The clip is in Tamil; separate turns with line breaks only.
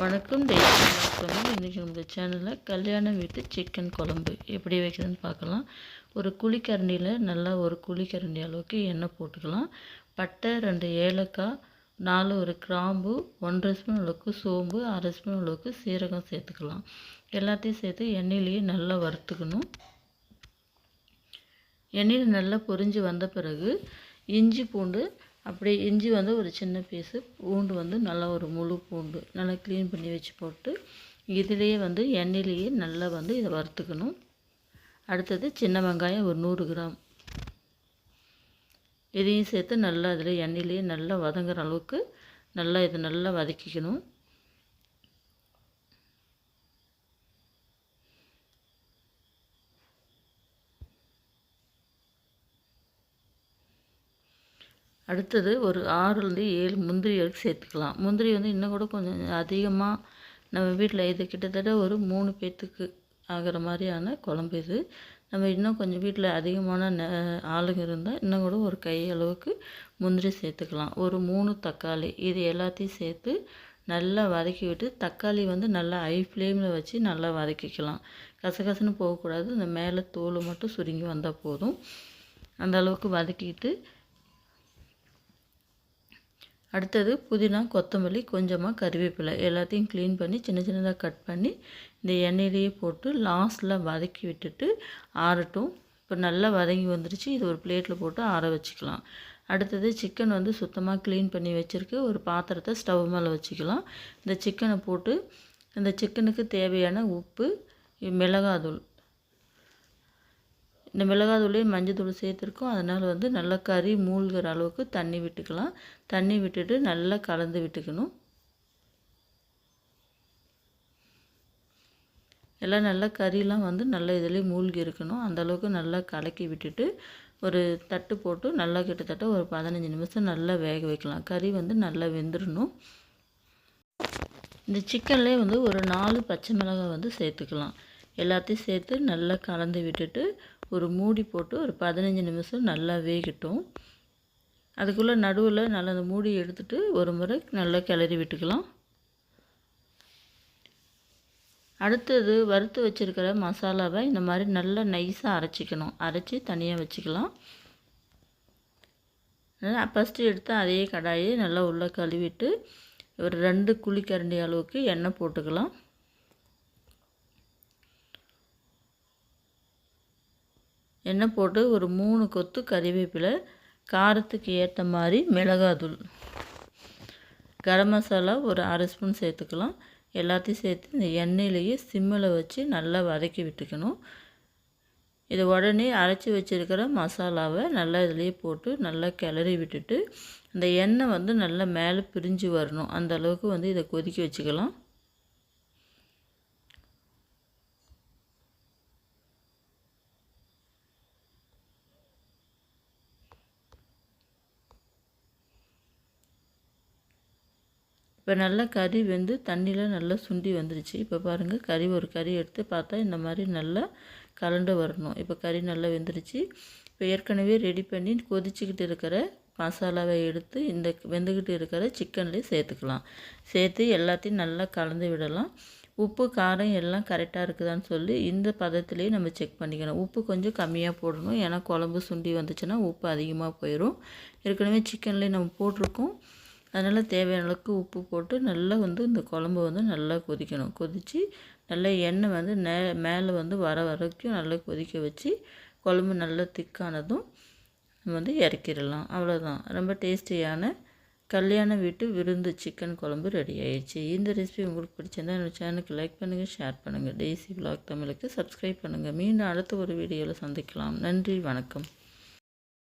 வணக்கம் டெய்லி இன்றைக்கி நம்ம சேனலில் கல்யாண வீட்டு சிக்கன் குழம்பு எப்படி வைக்கிறதுன்னு பார்க்கலாம். ஒரு குழிக்கரண்டியில் நல்லா ஒரு குழிக்கரண்டி அளவுக்கு எண்ணெய் போட்டுக்கலாம். பட்டை ரெண்டு ஏலக்காய் நாலு ஒரு கிராம்பு ஒன்றரை ஸ்பூன் அளவுக்கு சோம்பு அரை ஸ்பூன் அளவுக்கு சீரகம் சேர்த்துக்கலாம். எல்லாத்தையும் சேர்த்து எண்ணெயிலேயே நல்லா வறுத்துக்கணும். எண்ணெயில் நல்லா பொரிஞ்சு வந்த பிறகு இஞ்சி பூண்டு அப்படியே இஞ்சி வந்து ஒரு சின்ன பீஸு பூண்டு வந்து நல்லா ஒரு முழு பூண்டு நல்லா க்ளீன் பண்ணி வச்சு போட்டு இதிலேயே வந்து எண்ணெயிலேயே நல்லா வந்து இதை வறுத்துக்கணும். அடுத்தது சின்ன வெங்காயம் ஒரு நூறு கிராம். இதையும் சேர்த்து நல்லா அதில் எண்ணெயிலேயே நல்லா வதங்குற அளவுக்கு நல்லா இதை நல்லா வதக்கிக்கணும். அடுத்தது ஒரு ஆறுலேருந்து ஏழு முந்திரி வரைக்கும் சேர்த்துக்கலாம். முந்திரி வந்து இன்னும் கூட கொஞ்சம் அதிகமாக நம்ம வீட்டில் இது கிட்டத்தட்ட ஒரு மூணு பேர்த்துக்கு ஆகிற மாதிரியான குழம்பு இது. நம்ம இன்னும் கொஞ்சம் வீட்டில் அதிகமான ந ஆளுங்க இருந்தால் இன்னும் கூட ஒரு கை அளவுக்கு முந்திரி சேர்த்துக்கலாம். ஒரு மூணு தக்காளி இது எல்லாத்தையும் சேர்த்து நல்லா வதக்கி விட்டு தக்காளி வந்து நல்லா ஹை ஃப்ளேமில் வச்சு நல்லா வதக்கிக்கலாம். கசகசன்னு போகக்கூடாது. இந்த மேலே தோல் மட்டும் சுருங்கி வந்தால் போதும். அந்த அளவுக்கு வதக்கிட்டு அடுத்தது புதினா கொத்தமல்லி கொஞ்சமாக கறிவேப்பிலை எல்லாத்தையும் க்ளீன் பண்ணி சின்ன சின்னதாக கட் பண்ணி இந்த எண்ணெயிலேயே போட்டு லாஸ்ட்டில் வதக்கி விட்டுட்டு ஆறட்டும். இப்போ நல்லா வதங்கி வந்துருச்சு. இது ஒரு பிளேட்டில் போட்டு ஆற வச்சுக்கலாம். அடுத்தது சிக்கன் வந்து சுத்தமாக க்ளீன் பண்ணி வச்சுருக்கு. ஒரு பாத்திரத்தை ஸ்டவ் மேலே வச்சுக்கலாம். இந்த சிக்கனை போட்டு இந்த சிக்கனுக்கு தேவையான உப்பு மிளகாத்தூள் இந்த மிளகாத்தூளையும் மஞ்சள் தூள் சேர்த்துருக்கோம். அதனால் வந்து நல்லா கறி மூழ்கிற அளவுக்கு தண்ணி விட்டுக்கலாம். தண்ணி விட்டுட்டு நல்லா கலந்து விட்டுக்கணும். எல்லாம் நல்லா கறியெலாம் வந்து நல்லா இதிலே மூழ்கி இருக்கணும். அந்தளவுக்கு நல்லா கலக்கி விட்டுட்டு ஒரு தட்டு போட்டு நல்லா கிட்டத்தட்ட ஒரு பதினஞ்சு நிமிஷம் நல்லா வேக வைக்கலாம். கறி வந்து நல்லா வெந்துடணும் இந்த சிக்கன்லேயே வந்து ஒரு நாலு பச்சை மிளகாய் வந்து சேர்த்துக்கலாம். எல்லாத்தையும் சேர்த்து நல்லா கலந்து விட்டுட்டு ஒரு மூடி போட்டு ஒரு பதினஞ்சு நிமிஷம் நல்லா வேகட்டும். அதுக்குள்ளே நடுவில் நல்லா அந்த மூடி எடுத்துட்டு ஒரு முறை நல்லா கிளறி விட்டுக்கலாம். அடுத்தது வறுத்து வச்சுருக்கிற மசாலாவை இந்த மாதிரி நல்லா நைஸாக அரைச்சிக்கணும். அரைச்சி தனியாக வச்சுக்கலாம். ஃபஸ்ட்டு எடுத்து அதே கடாயை நல்லா உள்ளே கழுவிட்டு ஒரு ரெண்டு குழிக்கரண்டி அளவுக்கு எண்ணெய் போட்டுக்கலாம். எண்ணெய் போட்டு ஒரு மூணு கொத்து கறிவேப்பிலை காரத்துக்கு ஏற்ற மாதிரி மிளகாத்தூள். கரம் மசாலா ஒரு அரை ஸ்பூன் சேர்த்துக்கலாம். எல்லாத்தையும் சேர்த்து இந்த எண்ணெயிலேயே சிம்மில் வச்சு நல்லா வதக்கி விட்டுக்கணும். இது உடனே அரைச்சி வச்சுருக்கிற மசாலாவை நல்லா இதுலேயே போட்டு நல்லா கிளறி விட்டுட்டு இந்த எண்ணெய் வந்து நல்லா மேலே பிரிஞ்சு வரணும். அந்தளவுக்கு வந்து இதை கொதிக்க வச்சுக்கலாம். இப்போ நல்லா கறி வெந்து தண்ணியில் நல்லா சுண்டி வந்துருச்சு. இப்போ பாருங்கள் கறி ஒரு கறி எடுத்து பார்த்தா இந்த மாதிரி நல்லா கலண்டு வரணும். இப்போ கறி நல்லா வெந்துருச்சு. இப்போ ஏற்கனவே ரெடி பண்ணி கொதிச்சுக்கிட்டு இருக்கிற மசாலாவை எடுத்து இந்த வெந்துக்கிட்டு இருக்கிற சிக்கன்லேயே சேர்த்துக்கலாம். சேர்த்து எல்லாத்தையும் நல்லா கலந்து விடலாம். உப்பு காரம் எல்லாம் கரெக்டாக இருக்குதான்னு சொல்லி இந்த பதத்துலேயே நம்ம செக் பண்ணிக்கணும். உப்பு கொஞ்சம் கம்மியாக போடணும். ஏன்னா குழம்பு சுண்டி வந்துச்சுன்னா உப்பு அதிகமாக போயிடும் ஏற்கனவே சிக்கன்லேயே நம்ம போட்டிருக்கோம். அதனால் தேவையான அளவுக்கு உப்பு போட்டு நல்லா வந்து இந்த குழம்பு வந்து நல்லா கொதிக்கணும். கொதித்து நல்லா எண்ணெய் வந்து நே மேலே வந்து வர வரைக்கும் நல்லா கொதிக்க வச்சு குழம்பு நல்லா திக்கானதும் வந்து இறக்கிடலாம். அவ்வளோதான் ரொம்ப டேஸ்டியான கல்யாண வீட்டு விருந்து சிக்கன் குழம்பு ரெடி ஆயிடுச்சு. இந்த ரெசிபி உங்களுக்கு பிடிச்சிருந்தா என்னோடய சேனலுக்கு லைக் பண்ணுங்கள் ஷேர் பண்ணுங்கள் டெய்ஸி விலாக் தமிழுக்கு சப்ஸ்கிரைப் பண்ணுங்கள் மீண்டும் அடுத்த ஒரு வீடியோவில் சந்திக்கலாம். நன்றி வணக்கம்.